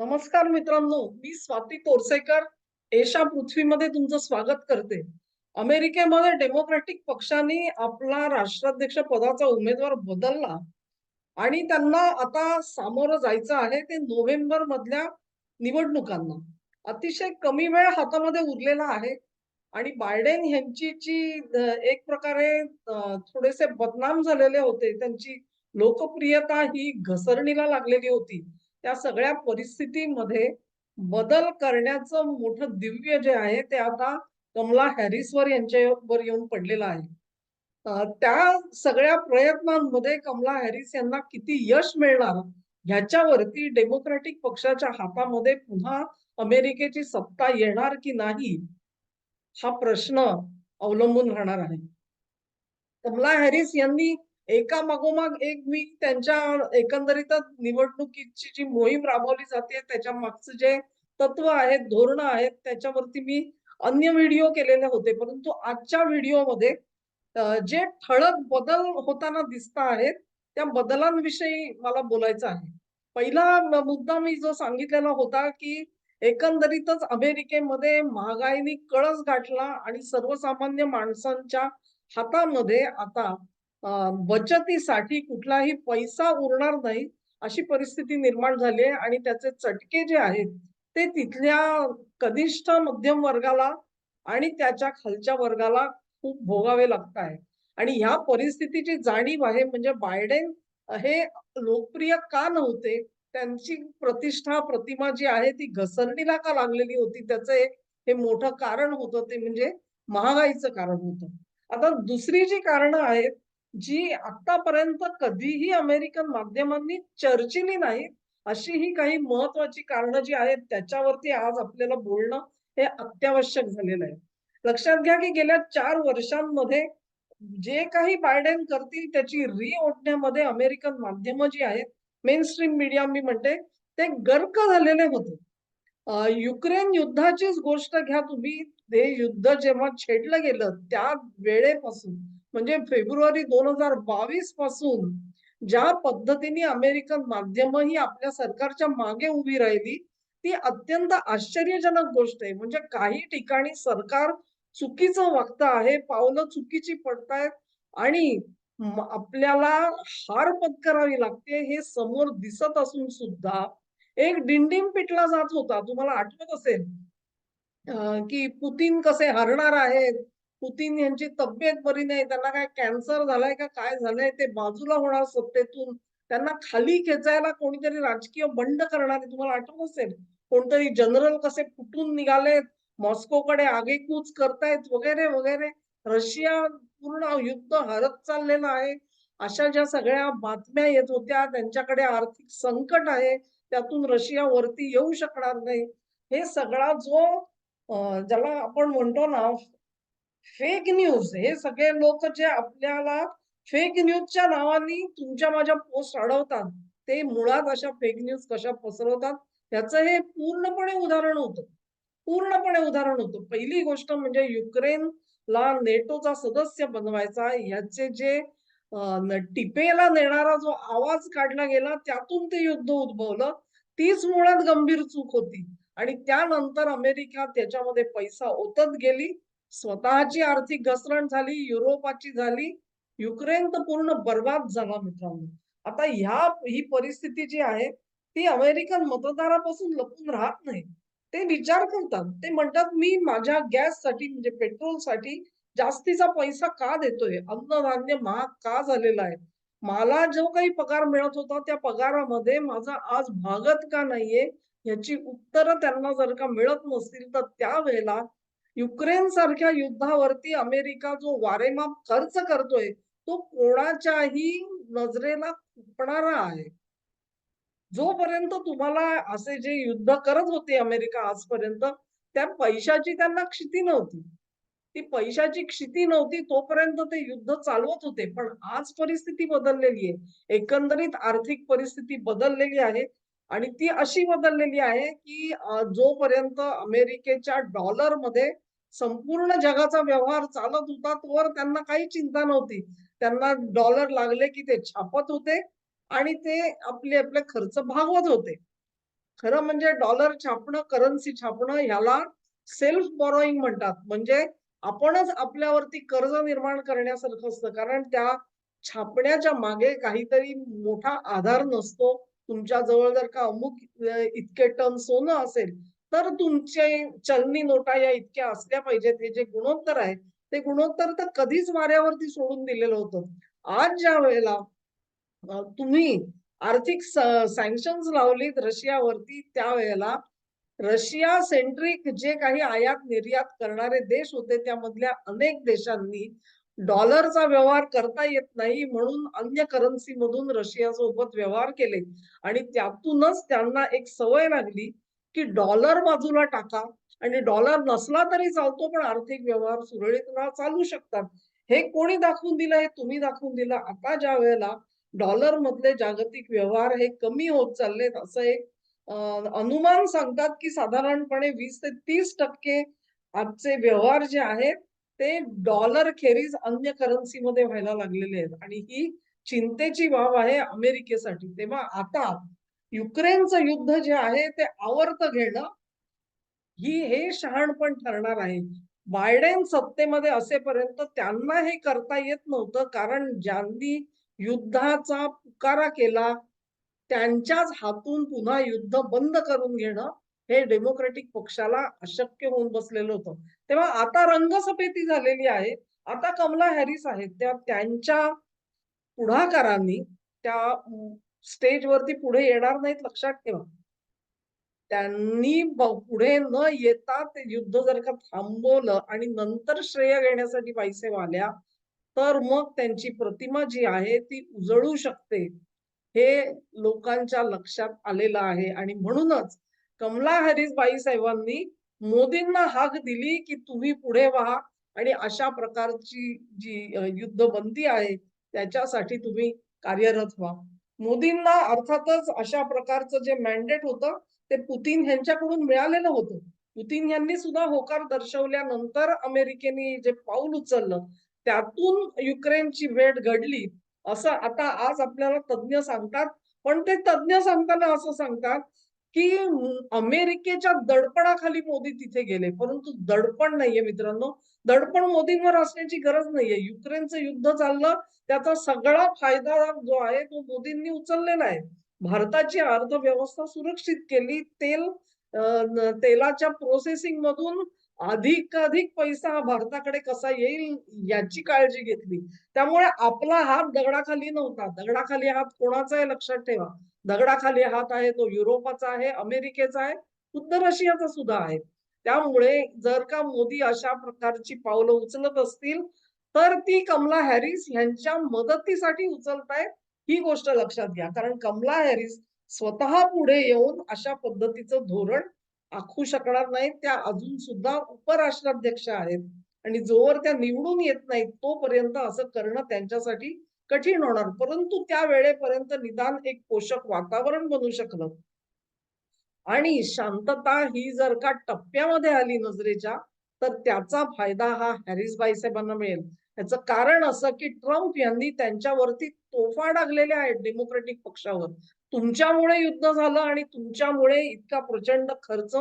नमस्कार मित्रांनो मी स्वाती तोरसेकर एशा पृथ्वीमध्ये तुमचं स्वागत करते. अमेरिकेमध्ये डेमोक्रॅटिक पक्षाने आपला राष्ट्राध्यक्ष पदाचा उमेदवार बदलला आणि त्यांना आता सामोरं जायचं आहे ते नोव्हेंबर मधल्या निवडणुकांना. अतिशय कमी वेळ हातामध्ये उरलेला आहे आणि बायडेन यांची जी एक प्रकारे थोडेसे बदनाम झालेले होते. त्यांची लोकप्रियता ही घसरणीला लागलेली होती. त्या सगळ्या परिस्थितीमध्ये बदल करण्याचं मोठं दिव्य जे आहे ते आता कमला हॅरिसवर यांच्यावर येऊन पडलेलं आहे. त्या सगळ्या प्रयत्नांमध्ये कमला हॅरिस यांना किती यश मिळणार ह्याच्यावरती डेमोक्रॅटिक पक्षाच्या हातामध्ये पुन्हा अमेरिकेची सत्ता येणार की नाही हा प्रश्न अवलंबून राहणार आहे. कमला हॅरिस यांनी एका मागोमाग एक मी त्यांच्या एकंदरीतच निवडणुकीची जी मोहीम राबवली जाते त्याच्या मागचं जे तत्व आहेत धोरणं आहेत त्याच्यावरती मी अन्य व्हिडिओ केलेले होते. परंतु आजच्या व्हिडिओमध्ये जे ठळक बदल होताना दिसत आहेत त्या बदलांविषयी मला बोलायचं आहे. पहिला मुद्दा मी जो सांगितलेला होता की एकंदरीतच अमेरिकेमध्ये महागाईने कळस गाठला आणि सर्वसामान्य माणसांच्या हातामध्ये आता बचतीसाठी कुठलाही पैसा उरणार नाही अशी परिस्थिती निर्माण झाली आहे आणि त्याचे चटके जे आहेत ते तिथल्या कनिष्ठ मध्यम वर्गाला आणि त्याच्या खालच्या वर्गाला खूप भोगावे लागत आहे. आणि ह्या परिस्थितीची जाणीव आहे म्हणजे बायडेन हे लोकप्रिय का नव्हते त्यांची प्रतिष्ठा प्रतिमा जी आहे ती घसरणीला का लागलेली होती त्याचं एक हे मोठं कारण होतं ते म्हणजे महागाईचं कारण होतं. आता दुसरी जी कारणं आहेत जी आतापर्यंत कधीही अमेरिकन माध्यमांनी चर्चिली नाहीत अशी ही काही महत्वाची कारणं जी आहेत त्याच्यावरती आज आपल्याला बोलणं हे अत्यावश्यक झालेलं आहे. लक्षात घ्या की गेल्या चार वर्षांमध्ये जे काही बायडेन करतील त्याची री ओढण्यामध्ये अमेरिकन माध्यम जी आहेत मेन स्ट्रीम मीडिया मी म्हणते ते गर्क झालेले होते. युक्रेन युद्धाचीच गोष्ट घ्या तुम्ही ते युद्ध जेव्हा छेडलं गेलं त्या वेळेपासून म्हणजे फेब्रुवारी दोन हजार बावीसपासून ज्या पद्धतीने अमेरिकन माध्यम ही आपल्या सरकारच्या मागे उभी राहिली ती अत्यंत आश्चर्यजनक गोष्ट आहे. म्हणजे काही ठिकाणी सरकार चुकीचं वागतं आहे पावलं चुकीची पडतायत आणि आपल्याला हार पत्करावी लागते हे समोर दिसत असून सुद्धा एक डिंडिम पिटला जात होता. तुम्हाला आठवत असेल? की पुतीन कसे हरणार आहेत? पुतीन यांची तब्येत बरी नाही त्यांना काय कॅन्सर झालाय का काय झालंय ते बाजूला होणार सत्तेतून. त्यांना खाली खेचायला कोणीतरी राजकीय बंड करणारे तुम्हाला आठवत असेल? कोणतरी जनरल कसे फुटून निघालेत मॉस्कोकडे आगेकूच करतायत वगैरे वगैरे. रशिया पूर्ण युद्ध हरत चाललेलं आहे. अशा ज्या सगळ्या बातम्या येत होत्या त्यांच्याकडे आर्थिक संकट आहे त्यातून रशिया वरती येऊ शकणार नाही. हे सगळा जो ज्याला आपण म्हणतो ना फेक न्यूज हे सगळे लोक जे आपल्याला फेक न्यूजच्या नावाने तुमच्या माझ्या पोस्ट अडवतात. ते मुळात अशा फेक न्यूज कशा पसरवतात? याचं हे पूर्णपणे उदाहरण होतं. पूर्णपणे उदाहरण होतं. पहिली गोष्ट म्हणजे युक्रेनला नेटोचा सदस्य बनवायचा. याचे जे टिपेला नेणारा जो आवाज काढला गेला त्यातून ते युद्ध उद्भवलं. तीच मुळात गंभीर चूक होती. आणि त्यानंतर अमेरिका त्याच्यामध्ये पैसा ओतत गेली. स्वतःची आर्थिक घसरण झाली युरोपाची झाली युक्रेन तर पूर्ण बर्बाद झाला मित्रांनो. आता ह्या ही परिस्थिती जी आहे ती अमेरिकन मतदारापासून लपून राहत नाही. ते विचार करतात. ते म्हणतात मी माझ्या गॅससाठी म्हणजे पेट्रोलसाठी जास्तीचा पैसा का देतोय? अन्नधान्य महाग का झालेला आहे? मला जो काही पगार मिळत होता त्या पगारामध्ये माझा आज भागत का नाहीये? याची उत्तरं त्यांना जर का मिळत नसतील तर त्यावेळेला युक्रेन सारख्या युद्धावरती अमेरिका जो वारेमाप खर्च करतोय तो कोणाच्याही नजरेला खुपणारा आहे. जोपर्यंत तुम्हाला असे जे युद्ध करत होते अमेरिका आजपर्यंत त्या पैशाची त्यांना क्षिती नव्हती. ती पैशाची क्षिती नव्हती तोपर्यंत ते युद्ध चालवत होते. पण आज परिस्थिती बदललेली आहे. एकंदरीत आर्थिक परिस्थिती बदललेली आहे. आणि ती अशी बदललेली आहे की जोपर्यंत अमेरिकेच्या डॉलरमध्ये संपूर्ण जगाचा व्यवहार चालत होता तोवर त्यांना काही चिंता नव्हती त्यांना डॉलर लागले की ते छापत होते आणि ते आपले आपले खर्च भागवत होते खरं म्हणजे डॉलर छापणं, करन्सी छापणं ह्याला सेल्फ बॉरोईंग म्हणतात. म्हणजे आपणच आपल्यावरती कर्ज निर्माण करण्यासारखं असतं. कारण त्या छापण्याच्या मागे काहीतरी मोठा आधार नसतो. तुमच्या जवळ जर का अमुक इतके टन सोनं असेल, तर तुमचे चलनी नोटा या इतक्या असल्या पाहिजेत. हे जे गुणोत्तर आहे, ते गुणोत्तर तर कधीच वाऱ्यावरती सोडून दिलेलं होतं. आज ज्या वेळेला तुम्ही आर्थिक स सँक्शन्स लावलीत रशियावरती त्यावेळेला रशिया सेंट्रिक जे काही आयात-निर्यात करणारे देश होते, त्यामधल्या अनेक देशांनी डॉलरचा व्यवहार करता येत नाही म्हणून अन्य करन्सी मधून रशिया रशियासोबत व्यवहार केले आणि त्यातूनच त्यांना एक सवय लागली, की डॉलर बाजूला टाका आणि डॉलर नसला तरी चालतो, पण आर्थिक व्यवहार सुरळीतपणे चालू शकतात. हे कोणी दाखवून दिलं? हे तुम्ही दाखवून दिलं. आता ज्या वेळेला डॉलर मधले जागतिक व्यवहार हे कमी होत चाललेत असं एक अनुमान सांगतात, की साधारणपणे वीस ते 30% आजचे व्यवहार जे आहेत, ते डॉलर खेरीज अन्य करन्सीमध्ये व्हायला लागलेले आहेत आणि ही चिंतेची बाब आहे अमेरिकेसाठी. तेव्हा आता युक्रेनचं युद्ध जे आहे ते आवर्त घेणं ही हे शहाणपण ठरणार आहे. बायडेन सत्तेमध्ये असेपर्यंत त्यांना हे करता येत नव्हतं. कारण ज्यांनी युद्धाचा पुकारा केला, त्यांच्याच हातून पुन्हा युद्ध बंद करून घेणं, हे डेमोक्रेटिक पक्षाला अशक्य होऊन बसलेलं होतं. तेव्हा आता रंगसफेती झालेली आहे. आता कमला हॅरिस आहेत. त्या त्यांच्या पुढाकारांनी त्या स्टेजवरती पुढे येणार नाहीत लक्षात ठेवा. त्यांनी पुढे न येता ते युद्ध जर का थांबवलं आणि नंतर श्रेय घेण्यासाठी पैसे वाल्या तर मग त्यांची प्रतिमा जी आहे ती उजळू शकते. हे लोकांच्या लक्षात आलेलं आहे आणि म्हणूनच कमला हॅरिस बाईसाहेबांनी मोदींना हाक दिली, की तुम्ही पुढे व्हा आणि अशा प्रकारची जी युद्धबंदी आहे त्याच्यासाठी तुम्ही कार्यरत व्हा. मोदींना अर्थातच अशा प्रकारचं जे मॅन्डेट होतं ते पुतीन ह्यांच्याकडून मिळालेलं होतं. पुतीन यांनी सुद्धा होकार दर्शवल्यानंतर अमेरिकेने जे पाऊल उचललं, त्यातून युक्रेनची वेळ घडली, असं आता आज आपल्याला तज्ञ सांगतात. पण ते तज्ञ सांगताना असं सांगतात, की अमेरिकेच्या दडपणाखाली मोदी तिथे गेले. परंतु दडपण नाहीये मित्रांनो. दडपण मोदींवर असण्याची गरज नाहीये. युक्रेनचं युद्ध चाललं, त्याचा सगळा फायदा जो आहे तो मोदींनी उचललेला आहे. भारताची अर्थव्यवस्था सुरक्षित केली. तेल तेलाच्या प्रोसेसिंग मधून अधिकाधिक पैसा भारताकडे कसा येईल याची काळजी घेतली. त्यामुळे आपला हात दगडाखाली नव्हता. दगडाखाली हात कोणाचा आहे लक्षात ठेवा. दगडाखाली हात आहे तो युरोपाचा आहे, अमेरिकेचा आहे, खुद्द रशियाचा सुद्धा आहे. त्यामुळे जर का मोदी अशा प्रकारची पावलं उचलत असतील, तर ती कमला हॅरिस यांच्या मदतीसाठी उचलतायत ही गोष्ट लक्षात घ्या. कारण कमला हॅरिस स्वतः पुढे येऊन अशा पद्धतीचं धोरण आखू शकणार नाहीत. त्या अजून सुद्धा उपराष्ट्राध्यक्ष आहेत आणि जोवर त्या निवडून येत नाहीत, तोपर्यंत असं करणं त्यांच्यासाठी कठीण होणार. परंतु त्या वेळेपर्यंत निदान एक पोषक वातावरण बनू शकलं. आणि शांतता ही जर का टप्प्यामध्ये आली नजरेच्या, तर त्याचा फायदा हा हॅरिस बाईसाहेबांना मिळेल. याचं कारण असं, की ट्रम्प यांनी त्यांच्यावरती तोफा डागलेल्या आहेत डेमोक्रेटिक पक्षावर. तुमच्यामुळे युद्ध झालं आणि तुमच्यामुळे इतका प्रचंड खर्च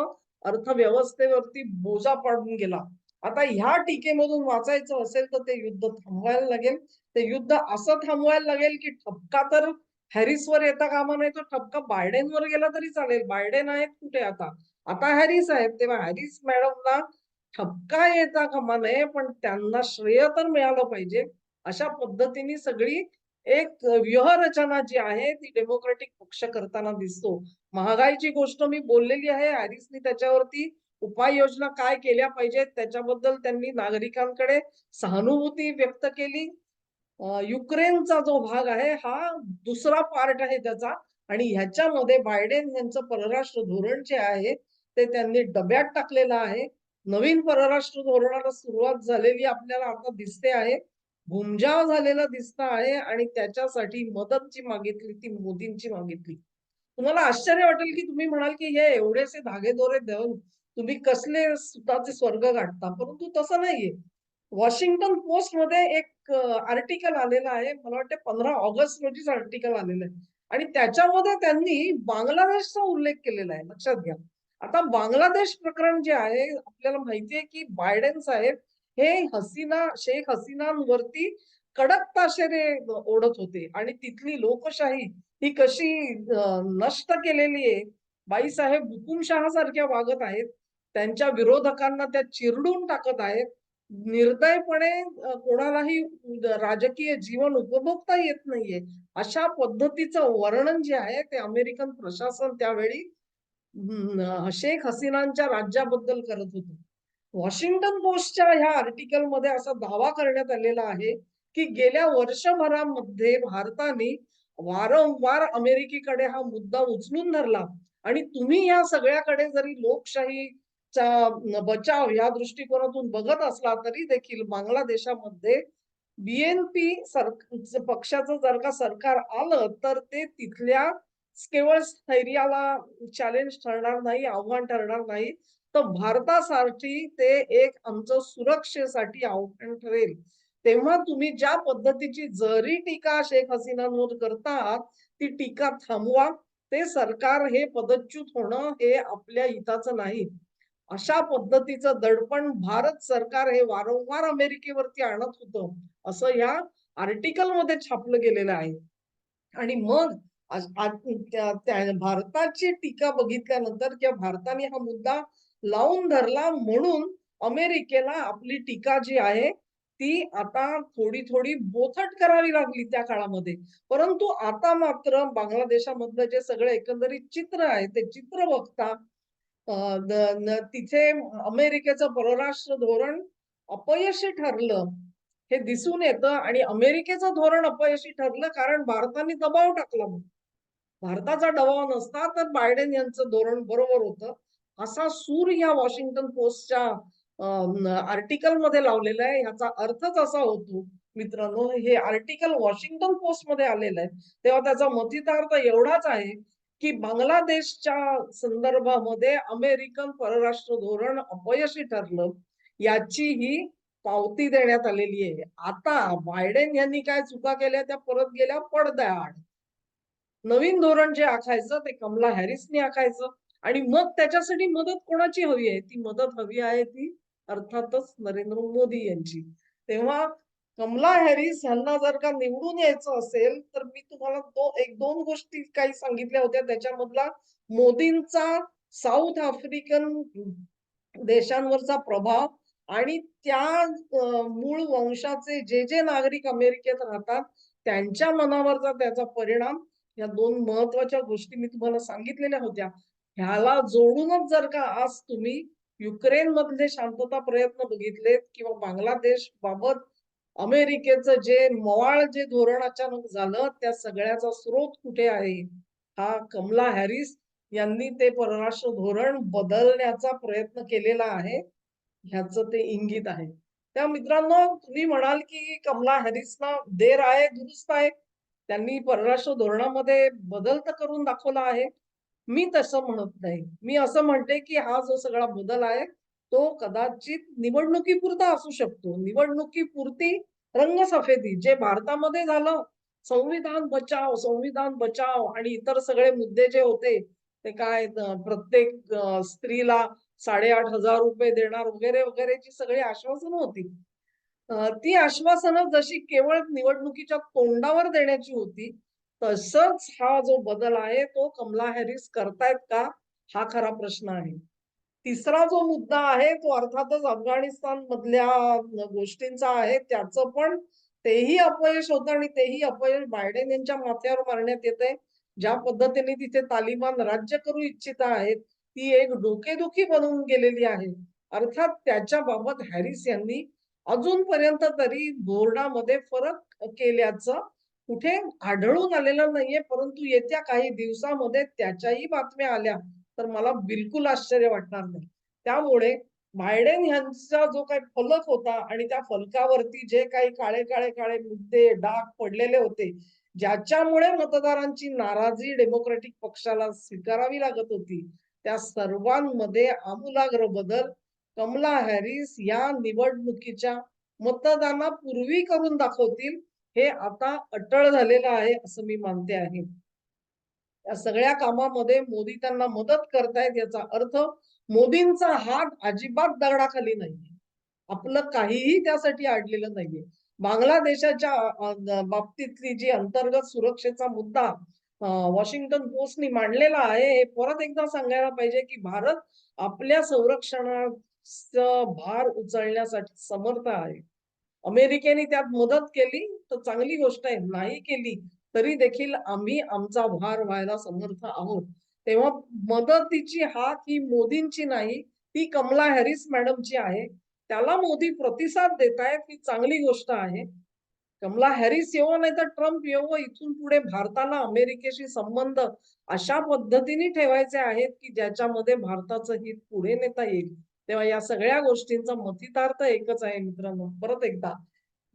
अर्थव्यवस्थेवरती बोजा पाडून गेला. आता ह्या टीकेमधून वाचायचं असेल, तर ते युद्ध थांबवायला लागेल. ते युद्ध असं थांबवायला लागेल, की ठपका तर हॅरिसवर येता कामा नये, तो ठपका बायडेनवर गेला तरी चालेल. बायडेन आहेत कुठे आता? आता हॅरिस आहेत. तेव्हा हॅरिस मॅडमला ठपका येता कामा नये, पण त्यांना श्रेय तर मिळालं पाहिजे. अशा पद्धतीने सगळी एक व्यूहरचना जी आहे ती डेमोक्रेटिक पक्ष करताना दिसतो. महागाईची गोष्ट मी बोललेली आहे. हॅरिसनी त्याच्यावरती उपाययोजना काय केल्या पाहिजेत त्याच्याबद्दल त्यांनी नागरिकांकडे सहानुभूती व्यक्त केली. युक्रेनचा जो भाग आहे हा दुसरा पार्ट आहे त्याचा आणि ह्याच्यामध्ये बायडेन यांचं परराष्ट्र धोरण जे आहे ते त्यांनी डब्यात टाकलेलं आहे. नवीन परराष्ट्र धोरणाला सुरुवात झालेली आपल्याला आता दिसते आहे. घुमजाव झालेला दिसत आहे आणि त्याच्यासाठी मदत जी मागितली ती मोदींची मागितली. तुम्हाला आश्चर्य वाटेल, की तुम्ही म्हणाल, की हे एवढेसे धागेदोरे देऊन तुम्ही कसले सुताचे स्वर्ग गाठता. परंतु तसं नाहीये. वॉशिंग्टन पोस्टमध्ये एक आर्टिकल आलेलं आहे. मला वाटतं 15 ऑगस्ट रोजीच आर्टिकल आलेलं आहे. आणि त्याच्यामध्ये त्यांनी बांगलादेशचा उल्लेख केलेला आहे लक्षात घ्या आता बांगलादेश प्रकरण जे आहे आपल्याला माहिती आहे की बायडेन साहेब हे हसीना शेख हसीनांवरती कडक ताशेरे ओढत होते. आणि तिथली लोकशाही ही कशी नष्ट केलेली आहे. बाईसाहेब हुकुमशहा सारख्या वागत आहेत. त्यांच्या विरोधकांना त्या चिरडून टाकत आहेत. निर्दयपणे कोणालाही राजकीय जीवन उपभोगता येत नाहीये. अशा पद्धतीचं वर्णन जे आहे ते अमेरिकन प्रशासन त्यावेळी शेख हसीनांच्या राज्याबद्दल करत होतं. वॉशिंग्टन पोस्टच्या ह्या आर्टिकलमध्ये असा दावा करण्यात आलेला आहे की गेल्या वर्षभरामध्ये भारताने वारंवार अमेरिकेकडे हा मुद्दा उचलून धरला. आणि तुम्ही या सगळ्याकडे जरी लोकशाहीचा बचाव या दृष्टिकोनातून बघत असला तरी देखील बांगलादेशामध्ये बीएनपी सर पक्षाचं जर का सरकार आलं तर ते तिथल्या केवळ स्थैर्याला चॅलेंज ठरणार नाही आव्हान ठरणार नाही. तर भारतासाठी ते एक आमचं सुरक्षेसाठी आव्हान ठरेल. तेव्हा तुम्ही ज्या पद्धतीची जरी टीका शेख हसीनांवर करतात ती टीका थांबवा. ते सरकार हे पदच्युत होणं हे आपल्या हिताचं नाही. अशा पद्धतीचं दडपण भारत सरकार हे वारंवार अमेरिकेवरती आणत होतं असं या आर्टिकलमध्ये छापलं गेलेलं आहे. आणि मग भारताची टीका बघितल्यानंतर किंवा भारताने हा मुद्दा लावून धरला म्हणून अमेरिकेला आपली टीका जी आहे ती आता थोडी थोडी बोथट करावी लागली त्या काळामध्ये. परंतु आता मात्र बांगलादेशामधलं जे सगळे एकंदरीत चित्र आहे ते चित्र बघता तिथे अमेरिकेचं परराष्ट्र धोरण अपयशी ठरलं हे दिसून येतं आणि अमेरिकेचं धोरण अपयशी ठरलं कारण भारताने दबाव टाकला भारताचा दबाव नसता तर बायडेन यांचं धोरण बरोबर होतं. असा सूर या वॉशिंग्टन पोस्टच्या आर्टिकलमध्ये लावलेला आहे. ह्याचा अर्थच असा होतो मित्रांनो हे आर्टिकल वॉशिंग्टन पोस्टमध्ये आलेलं आहे. तेव्हा त्याचा मथितार्थ एवढाच आहे की बांगलादेशच्या संदर्भामध्ये अमेरिकन परराष्ट्र धोरण अपयशी ठरलं याची ही पावती देण्यात आलेली आहे. आता बायडेन यांनी काय चुका केल्या त्या परत गेल्या पडद्याआड. नवीन धोरण जे आखायचं ते कमला हॅरिसने आखायचं. आणि मग त्याच्यासाठी मदत कोणाची हवी आहे? ती मदत हवी आहे ती अर्थातच नरेंद्र मोदी यांची. तेव्हा कमला हॅरिस यांना जर का निवडून यायचं असेल तर मी तुम्हाला दो एक दोन गोष्टी काही सांगितल्या होत्या. त्याच्यामधला मोदींचा साऊथ आफ्रिकन देशांवरचा प्रभाव आणि त्या मूळ वंशाचे जे जे नागरिक अमेरिकेत राहतात त्यांच्या मनावरचा त्याचा परिणाम या दोन महत्त्वाच्या गोष्टी मी तुम्हाला सांगितलेल्या होत्या. ह्याला जोडूनच जर का आज तुम्ही युक्रेन मधले शांतता प्रयत्न बघितलेत किंवा बांगलादेश बाबत अमेरिकेचं जे मवाळ जे धोरण अचानक झालं त्या सगळ्याचा स्रोत कुठे आहे? हा कमला हॅरिस यांनी ते परराष्ट्र धोरण बदलण्याचा प्रयत्न केलेला आहे ह्याचं ते इंगित आहे. त्या मित्रांनो तुम्ही म्हणाल की कमला हॅरिसना देर आहे दुरुस्त आहे. त्यांनी परराष्ट्र धोरणामध्ये बदल तर करून दाखवला आहे. मी तसं म्हणत नाही. मी असं म्हणते की हा जो सगळा बदल आहे तो कदाचित निवडणुकीपुरता असू शकतो. निवडणुकीपुरती रंगसफेदी जे भारतामध्ये झालं संविधान बचाव संविधान बचाव आणि इतर सगळे मुद्दे जे होते ते काय प्रत्येक स्त्रीला साडेआठ हजार रुपये देणार वगैरे वगैरेची सगळी आश्वासनं होती. ती आश्वासनं जशी केवळ निवडणुकीच्या तोंडावर देण्याची होती तसंच हा जो बदल आहे तो कमला हॅरिस करतायत का? हा खरा प्रश्न आहे. तिसरा जो मुद्दा आहे तो अर्थातच अफगाणिस्तान मधल्या गोष्टींचा आहे. त्याचं पण तेही अपयश होतं आणि तेही अपयश बायडेन यांच्या माथ्यावर मारण्यात येते ज्या पद्धतीने तिथे तालिबान राज्य करू इच्छित आहेत ती एक डोकेदुखी बनवून गेलेली आहे. अर्थात त्याच्या बाबत हॅरिस यांनी अजूनपर्यंत तरी बोर्डामध्ये फरक केल्याचं कुठे आढळून आलेलं नाहीये परंतु येत्या काही दिवसामध्ये त्याच्याही बातम्या आल्या तर मला बिलकुल आश्चर्य वाटणार नाही. त्यामुळे बायडेन यांचा जो काही फलक होता आणि त्या फलकावरती जे काही काळे काळे काळे मुद्दे डाग पडलेले होते ज्याच्यामुळे मतदारांची नाराजी डेमोक्रेटिक पक्षाला स्वीकारावी लागत होती त्या सर्वांमध्ये आमूलाग्र बदल कमला हॅरिस या निवडणुकीच्या मतदानापूर्वी करून दाखवतील हे आता अटळ झालेलं आहे असं मी मानते आहे. या सगळ्या कामामध्ये मोदी त्यांना मदत करतायत याचा अर्थ मोदींचा हात अजिबात दगडाखाली नाहीये. आपलं काहीही त्यासाठी अडलेलं नाहीये. बांगलादेशाच्या बाबतीतली जी अंतर्गत सुरक्षेचा मुद्दा वॉशिंग्टन पोस्टनी मांडलेला आहे हे परत एकदा सांगायला पाहिजे की भारत आपल्या संरक्षणाचा भार उचलण्यासाठी समर्थ आहे. अमेरिकेने त्यात मदत केली तर चांगली गोष्ट आहे. नाही केली तरी देखील आम्ही आमचा भार व्हायला समर्थ आहोत. तेव्हा मदतीची हात ही मोदींची नाही ती कमला हॅरिस मॅडमची आहे. त्याला मोदी प्रतिसाद देत आहेत ही चांगली गोष्ट आहे. कमला हॅरिस येवो नाही तर ट्रम्प येवो इथून पुढे भारताला अमेरिकेशी संबंध अशा पद्धतीने ठेवायचे आहेत की ज्याच्यामध्ये भारताचं हित पुढे नेता येईल. तेव्हा या सगळ्या गोष्टींचा मतितार्थ एकच आहे मित्रांनो. परत एकदा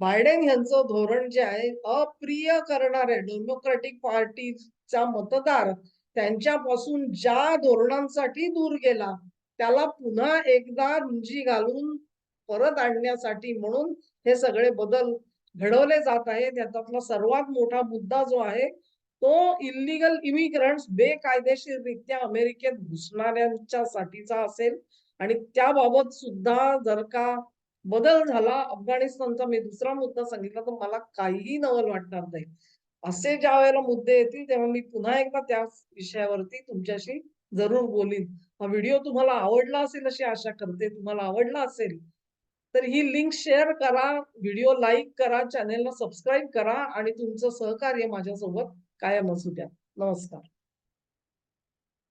बायडेन यांचं धोरण जे आहे अप्रिय करणारे डेमोक्रॅटिक पार्टीचा मतदार त्यांच्यापासून ज्या धोरणांसाठी दूर गेला त्याला पुन्हा एकदा रुंजी घालून परत आणण्यासाठी म्हणून हे सगळे बदल घडवले जात आहेत. याच्यातला सर्वात मोठा मुद्दा जो आहे तो इलिगल इमिग्रंट्स बेकायदेशीररित्या अमेरिकेत घुसणाऱ्यांच्या साठीचा असेल. आणि त्याबाबत सुद्धा जर का बदल झाला अफगाणिस्तानचा मी दुसरा मुद्दा सांगितला तर मला काहीही नवल वाटणार नाही. असे ज्या वेळेला मुद्दे येतील तेव्हा मी पुन्हा एकदा त्या विषयावरती तुमच्याशी जरूर बोलीन. हा व्हिडिओ तुम्हाला आवडला असेल अशी आशा करते. तुम्हाला आवडला असेल तर ही लिंक शेअर करा व्हिडिओ लाईक करा चॅनेलला सबस्क्राईब करा आणि तुमचं सहकार्य माझ्यासोबत कायम असू द्या. नमस्कार.